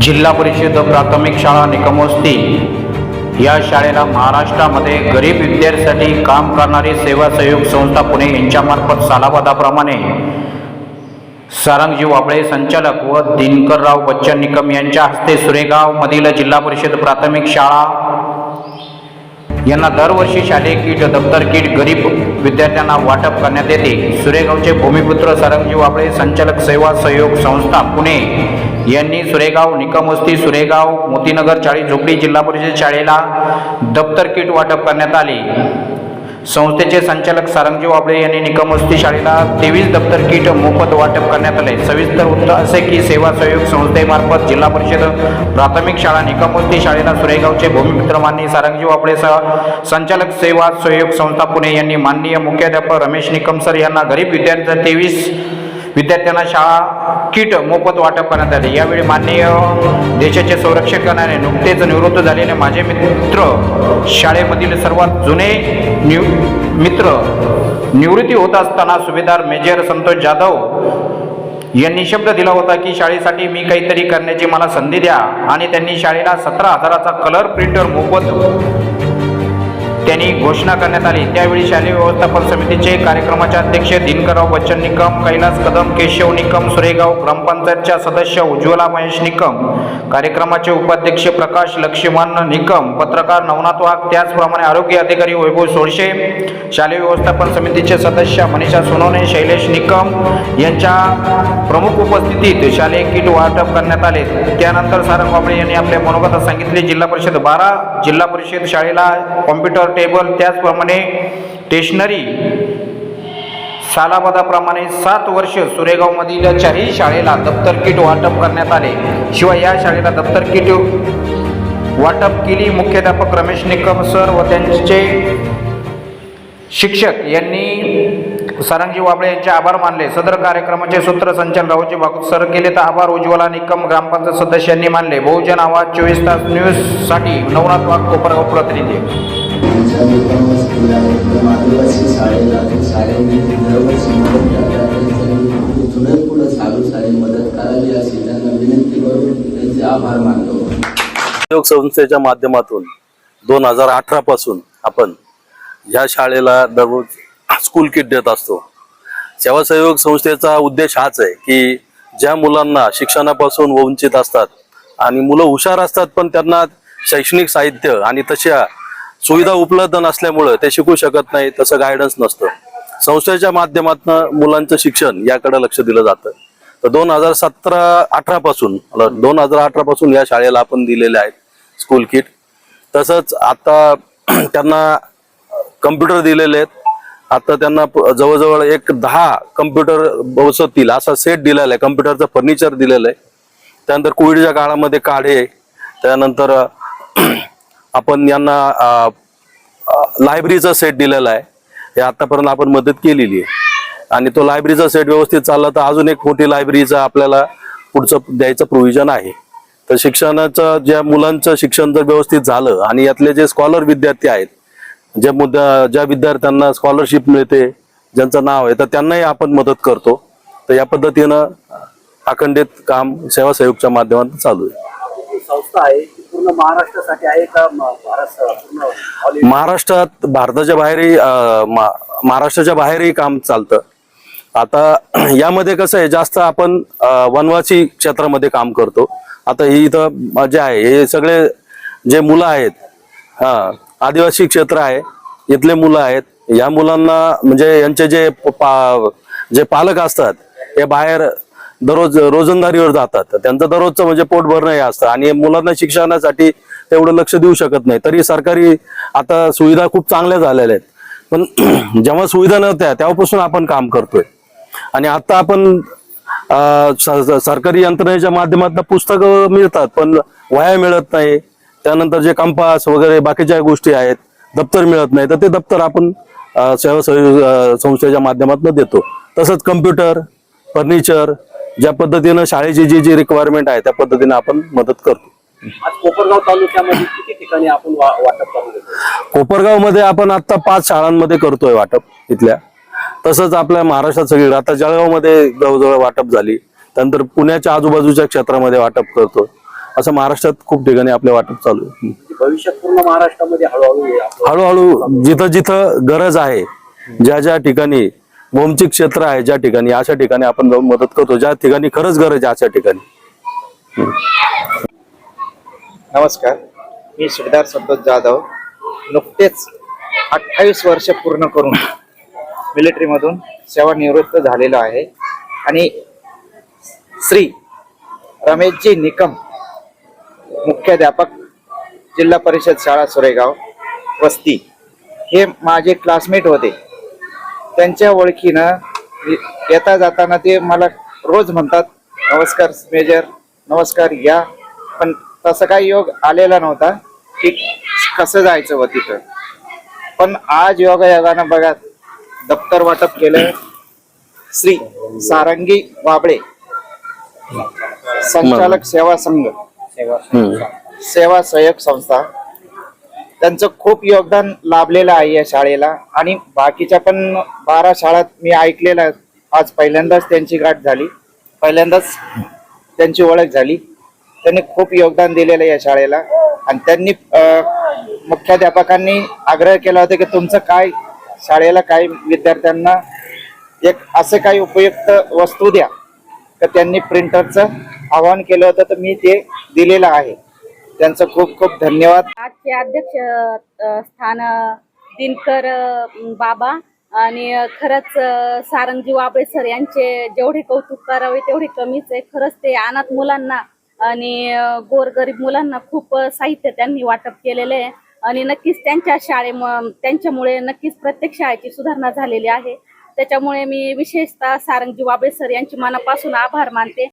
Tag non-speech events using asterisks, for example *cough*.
जिल्हा परिषद प्राथमिक शाळा निकमोस्ती. या शाळेला महाराष्ट्रामध्ये गरीब विद्यार्थ्यांसाठी काम करणारी सेवा सहयोग संस्था पुणे यांच्यामार्फत सालाबादाप्रमाणे सारंगजी वाबळे संचालक व दिनकरराव बच्चन निकम यांच्या हस्ते सुरेगावमधील जिल्हा परिषद प्राथमिक शाळा यांना दरवर्षी शालेय किट दप्तर किट गरीब विद्यार्थ्यांना वाटप करण्यात येते. सुरेगावचे भूमिपुत्र सरंगजी वाबळे संचालक सेवा सहयोग संस्था पुणे यांनी सुरेगाव निकमवस्ती सुरेगाव मोतीनगर चाळीस झोपडी जिल्हा परिषद शाळेला दप्तर किट वाटप करण्यात आले. संस्थेचे संचालक सारंगजी वाबळे यांनी निकमवस्ती शाळेला तेवीस दप्तर किट मोफत वाटप करण्यात आले. सविस्तर वृत्त असे की सेवा सहयोग संस्थेमार्फत जिल्हा परिषद प्राथमिक शाळा निकमवस्ती शाळेला सुरेगावचे भूमिपुत्र माननीय सारंगजी वाबळे सह संचालक सेवा सहयोग संस्था पुणे यांनी माननीय मुख्याध्यापक रमेश निकम सर यांना गरीब विद्यार्थ्यांचा तेवीस विद्यार्थ्यांना शाळा किट मोफत वाटप करण्यात आले. यावेळी माननीय देशाचे संरक्षण करणारे नुकतेच निवृत्त झालेले माझे मित्र शाळेमधील सर्वात जुने निव मित्र निवृत्ती होत असताना सुभेदार मेजर संतोष जाधव यांनी शब्द दिला होता की शाळेसाठी मी काहीतरी करण्याची मला संधी द्या आणि त्यांनी शाळेला सतरा हजाराचा कलर प्रिंटर मोफत त्यांनी घोषणा करण्यात आली. त्यावेळी शालेय व्यवस्थापन समितीचे कार्यक्रमाचे अध्यक्ष दिनकरराव बच्चन निकम कैलास कदम केशव निकम सुरेगाव ग्रामपंचायतच्या सदस्य उज्ज्वला महेश निकम कार्यक्रमाचे उपाध्यक्ष प्रकाश लक्ष्मण निकम पत्रकार नवनाथ वाघ त्याचप्रमाणे आरोग्य अधिकारी वैभव सोळशे शालेय व्यवस्थापन समितीचे सदस्य मनीषा सोनवणे शैलेश निकम यांच्या प्रमुख उपस्थितीत शालेय किट वाटप करण्यात आले. त्यानंतर सारंग बाबळे यांनी आपल्या मनोगत सांगितले जिल्हा परिषद बारा जिल्हा परिषद शाळेला कॉम्प्युटर टेबल त्याचप्रमाणे स्टेशनरी सालाबादाप्रमाणे सात वर्ष सुरेगावमधील चारही शाळेला दप्तर किट वाटप करण्यात आले. शिवाय या शाळेला दप्तर किट वाटप केली. मुख्याध्यापक रमेश निकम सर व त्यांचे शिक्षक यांनी सारंगजी वाबळे यांचे आभार मानले. सदर कार्यक्रमाचे सूत्रसंचालन रावजी भागवत सर केले तर आभार. उज्ज्वला निकम ग्रामपंचायत सदस्यांनी मानले. बहुजन आवाज चोवीस तास न्यूजसाठी नवनाथ वाघ कोपरगाव प्रतिनिधी. आमच्या मित्रांवर स्कूल आदिवासी शाळेला ते शाळेने दरवर्षी मदत करतात त्यांनी इथूनच पुढे चालू शाळे मदत करावी अशी त्यांना विनंती करून त्यांचे आभार मानतो सहयोग संस्थेच्या माध्यमातून दोन हजार अठरा पासून आपण या शाळेला दररोज स्कूल किट देत असतो. सेवा सहयोग संस्थेचा उद्देश हाच आहे की ज्या मुलांना शिक्षणापासून वंचित असतात आणि मुलं हुशार असतात पण त्यांना शैक्षणिक साहित्य आणि तशा सुविधा उपलब्ध नसल्यामुळं ते शिकू शकत नाही तसं गायडन्स नसतं. संस्थेच्या माध्यमातून मुलांचं शिक्षण याकडे लक्ष दिलं जातं. तर दोन हजार सतरा अठरा पासून दोन हजार अठरा पासून या शाळेला आपण दिलेले आहेत स्कूल किट तसंच आता *clears throat* त्यांना कम्प्युटर दिलेले आहेत. आता त्यांना प- जवळजवळ एक दहा कम्प्युटर बसवतील असा सेट दिलेला आहे. कम्प्युटरचं फर्निचर दिलेलं आहे. त्यानंतर कोविडच्या काळामध्ये काढे. त्यानंतर आपण यांना लायब्ररीचा सेट दिलेला आहे. हे आतापर्यंत आपण मदत केलेली आहे. आणि तो लायब्ररीचा सेट व्यवस्थित चालला तर अजून एक मोठी लायब्ररीचा आपल्याला पुढचं द्यायचं प्रोव्हिजन आहे. तर शिक्षणाचं ज्या मुलांचं शिक्षण जर व्यवस्थित झालं आणि यातले जे स्कॉलर विद्यार्थी आहेत ज्या मुद्दा ज्या विद्यार्थ्यांना स्कॉलरशिप मिळते ज्यांचं नाव आहे तर त्यांनाही आपण मदत करतो. तर या पद्धतीनं अखंडित काम सेवा सहयोगच्या माध्यमातून चालू आहे. संस्था आहे पूर्ण महाराष्ट्रासाठी आहे का महाराष्ट्र महाराष्ट्रात भारताच्या बाहेरही महाराष्ट्राच्या बाहेरही काम चालतं. आता *clears throat* यामध्ये कसं आहे जास्त आपण वनवासी क्षेत्रामध्ये काम करतो. आता ही इथं जे आहे हे सगळे जे मुलं आहेत हा आदिवासी क्षेत्र आहे इथले मुलं आहेत या मुलांना म्हणजे यांचे जे पा- जे पालक असतात हे बाहेर दररोज रोजंदारीवर जातात. तर त्यांचं दररोजचं म्हणजे पोट भरणं हे असतं. आणि मुलांना शिक्षणासाठी तेवढं लक्ष देऊ शकत नाही. तरी सरकारी आता सुविधा खूप चांगल्या झालेल्या आहेत. पण *clears throat* जेव्हा सुविधा नव्हत्या तेव्हापासून आपण काम करतोय. आणि आता आपण सरकारी यंत्रणेच्या माध्यमातून पुस्तकं मिळतात पण वह्या मिळत नाही. त्यानंतर जे कंपास वगैरे बाकीच्या गोष्टी आहेत दप्तर मिळत नाही. तर ते दप्तर आपण सेवा संस्थेच्या माध्यमातून देतो. तसंच कम्प्युटर फर्निचर ज्या पद्धतीनं शाळेची जी जी रिक्वायरमेंट आहे त्या पद्धतीने आपण मदत करतो. आज कोपरगाव तालुक्यामध्ये किती ठिकाणी आपण वा- वाटप करून देतो कोपरगावमध्ये आपण आता पाच शाळांमध्ये करतोय वाटप इथल्या. तसंच आपल्या महाराष्ट्रात सगळी आता जळगावमध्ये जवळजवळ वाटप झाली. त्यानंतर पुण्याच्या आजूबाजूच्या क्षेत्रामध्ये वाटप करतो असं महाराष्ट्रात खूप ठिकाणी आपले वाटप चालू आहे. भविष्यात पूर्ण महाराष्ट्रामध्ये हळूहळू हे हळूहळू जिथं जिथं गरज आहे ज्या ज्या ठिकाणी भौमचिक क्षेत्र आहे ज्या ठिकाणी अशा ठिकाणी आपण जाऊन मदत करतो. ज्या ठिकाणी खरंच गरज आहे अशा ठिकाणी. नमस्कार. मी सुभेदार संतोष जाधव. नुकतेच अठ्ठावीस वर्ष पूर्ण करून मिलिटरीमधून सेवानिवृत्त झालेलो आहे. आणि श्री रमेशजी निकम मुख्याध्यापक जिल्हा परिषद शाळा सुरेगाव वस्ती. हे माझे क्लासमेट होते. त्यांच्या ओळखीनं येता जाताना ते मला रोज म्हणतात नमस्कार मेजर नमस्कार या. पण तसं काही योग आलेला नव्हता की कसं जायचं व तिथं. पण आज योगायोगानं बघा दप्तर वाटप केलं. श्री सारंगी वाबळे संचालक सेवा संघ. सेवा सहयोग संस्था त्यांचं खूप योगदान लाभलेलं आहे या शाळेला. आणि बाकीच्या पण बारा शाळात मी ऐकलेलं आहे. आज पहिल्यांदाच त्यांची गाठ झाली. पहिल्यांदाच त्यांची ओळख झाली. त्यांनी खूप योगदान दिलेलं आहे या शाळेला. आणि त्यांनी मुख्याध्यापकांनी आग्रह केला होता की तुमचं काय शाळेला काय विद्यार्थ्यांना एक असं काही उपयुक्त वस्तू द्या. तर त्यांनी प्रिंटरचं आवाहन केलं होतं. तर मी ते दिलेलं आहे. त्यांचं खूप खूप धन्यवाद. आजचे अध्यक्ष स्थान दिनकर बाबा आणि खरंच सारंगजी वाबळे सर यांचे जेवढे कौतुक करावे तेवढे कमीच आहे. खरंच ते अनाथ मुलांना आणि गोरगरीब मुलांना खूप साहित्य त्यांनी वाटप केलेलं आहे. आणि नक्कीच त्यांच्या शाळे त्यांच्यामुळे नक्कीच प्रत्येक शाळेची सुधारणा झालेली आहे. त्याच्यामुळे मी विशेषतः सारंगजी वाबळे सर यांची मनापासून आभार मानते.